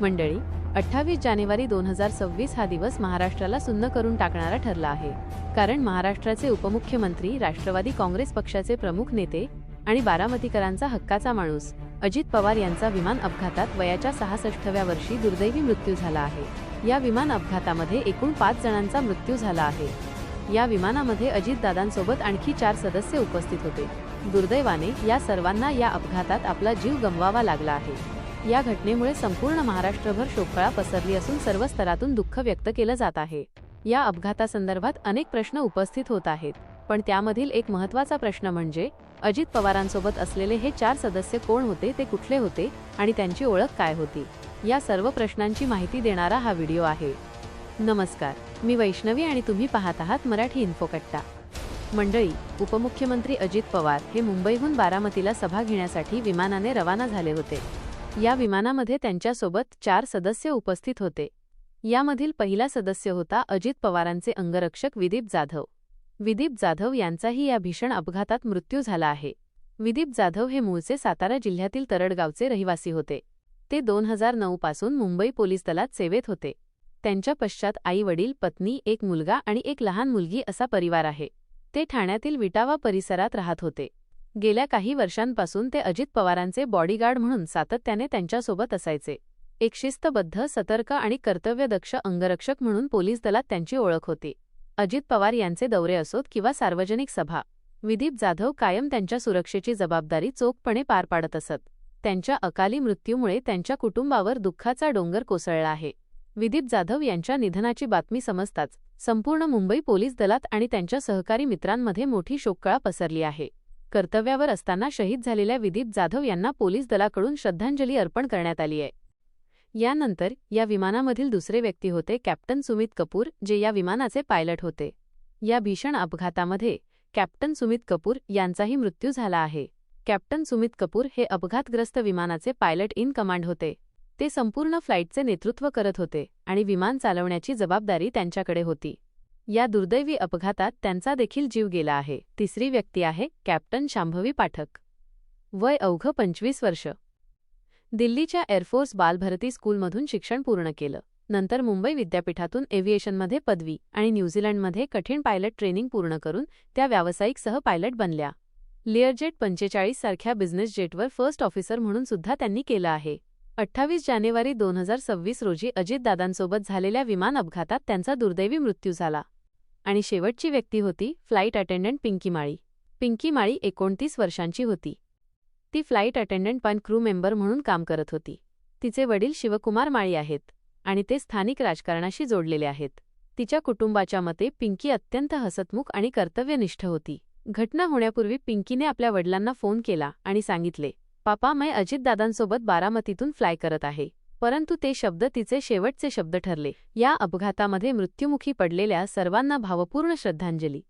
मंडळी अठ्ठावीस जानेवारी दोन हजार सव्वीस हा दिवस महाराष्ट्राला सुन्न करून टाकणारा ठरला आहे. कारण महाराष्ट्राचे उपमुख्यमंत्री राष्ट्रवादी काँग्रेस पक्षाचे प्रमुख नेते आणि बारामतीकरांचा हक्काचा माणूस अजित पवार यांचा विमान अपघातात वयाच्या सहासष्टव्या वर्षी दुर्दैवी मृत्यू झाला आहे. या विमान अपघातामध्ये एकूण पाच जणांचा मृत्यू झाला आहे. या विमानामध्ये अजितदादांसोबत आणखी चार सदस्य उपस्थित होते. दुर्दैवाने या सर्वांना या अपघातात आपला जीव गमवावा लागला आहे. या घटनेमुळे संपूर्ण महाराष्ट्रभर शोककळा पसरली असून सर्व स्तरातून दुःख व्यक्त केलं जात आहे. या अपघातासंदर्भात अनेक प्रश्न उपस्थित होत आहेत. पण त्यामधील एक महत्त्वाचा प्रश्न म्हणजे अजित पवारांसोबत असलेले हे चार सदस्य कोण होते ते कुठले होते आणि त्यांची ओळख काय होती? या सर्व प्रश्नांची माहिती देणारा हा व्हिडिओ आहे. नमस्कार मी वैष्णवी आणि तुम्ही पाहत आहात मराठी इन्फोकट्टा. मंडळी उपमुख्यमंत्री अजित पवार हे मुंबईहून बारामतीला सभा घेण्यासाठी विमानाने रवाना झाले होते. या विमानामध्ये त्यांच्यासोबत चार सदस्य उपस्थित होते. यामधील पहिला सदस्य होता अजित पवारांचे अंगरक्षक विदीप जाधव. विदीप जाधव यांचाही या भीषण अपघातात मृत्यू झाला आहे. विदीप जाधव हे मूळचे सातारा जिल्ह्यातील तरडगावचे रहिवासी होते. ते दोन हजार नऊ पासून मुंबई पोलीस दलात सेवेत होते. त्यांच्या पश्चात आई वडील पत्नी एक मुलगा आणि एक लहान मुलगी असा परिवार आहे. ते ठाण्यातील विटावा परिसरात राहत होते. गेल्या काही वर्षांपासून ते अजित पवारांचे बॉडीगार्ड म्हणून सातत्याने त्यांच्यासोबत असायचे. एक शिस्तबद्ध सतर्क आणि कर्तव्यदक्ष अंगरक्षक म्हणून पोलीस दलात त्यांची ओळख होती. अजित पवार यांचे दौरे असोत किंवा सार्वजनिक सभा विदीप जाधव कायम त्यांच्या सुरक्षेची जबाबदारी चोखपणे पार पाडत असत. त्यांच्या अकाली मृत्यूमुळे त्यांच्या कुटुंबावर दुःखाचा डोंगर कोसळला आहे. विदीप जाधव यांच्या निधनाची बातमी समजताच संपूर्ण मुंबई पोलीस दलात आणि त्यांच्या सहकारी मित्रांमध्ये मोठी शोककळा पसरली आहे. कर्तव्यावर असताना शहीद झालेल्या विदीप जाधव यांना पोलीस दलाकडून श्रद्धांजली अर्पण करण्यात आली आहे. यानंतर या विमानामधील दुसरे व्यक्ती होते कॅप्टन सुमित कपूर जे या विमानाचे पायलट होते. या भीषण अपघातामध्ये कॅप्टन सुमित कपूर यांचाही मृत्यू झाला आहे. कॅप्टन सुमित कपूर हे अपघातग्रस्त विमानाचे पायलट इन कमांड होते. ते संपूर्ण फ्लाईटचे नेतृत्व करत होते आणि विमान चालवण्याची जबाबदारी त्यांच्याकडे होती. या दुर्दैवी अपघातात त्यांचा देखील जीव गेला आहे. तिसरी व्यक्ती आहे कॅप्टन शांभवी पाठक. वय अवघं पंचवीस वर्ष. दिल्लीच्या एअरफोर्स बालभरती स्कूलमधून शिक्षण पूर्ण केलं. नंतर मुंबई विद्यापीठातून एव्हिएशनमध्ये पदवी आणि न्यूझीलंडमध्ये कठीण पायलट ट्रेनिंग पूर्ण करून त्या व्यावसायिक सह पायलट बनल्या. लिअरजेट पंचेचाळीस सारख्या बिझनेस जेटवर फर्स्ट ऑफिसर म्हणून सुद्धा त्यांनी केलं आहे. अठ्ठावीस जानेवारी दोन हजार सव्वीस रोजी अजितदादांसोबत झालेल्या विमान अपघातात त्यांचा दुर्दैवी मृत्यू झाला. आणि शेवटची व्यक्ती होती फ्लाईट अटेंडंट पिंकी माळी. पिंकी माळी एकोणतीस वर्षांची होती. ती फ्लाईट अटेंडंट पण क्रू मेंबर म्हणून काम करत होती. तिचे वडील शिवकुमार माळी आहेत आणि ते स्थानिक राजकारणाशी जोडलेले आहेत. तिच्या कुटुंबाच्या मते पिंकी अत्यंत हसतमुख आणि कर्तव्यनिष्ठ होती. घटना होण्यापूर्वी पिंकीने आपल्या वडिलांना फोन केला आणि सांगितले पापा मैं अजितदादांसोबत बारामतीतून फ्लाय करत आहे. परंतु ते शब्द तिचे शेवटचे शब्द ठरले. या अपघातामध्ये मृत्युमुखी पडलेल्या सर्वांना भावपूर्ण श्रद्धांजली.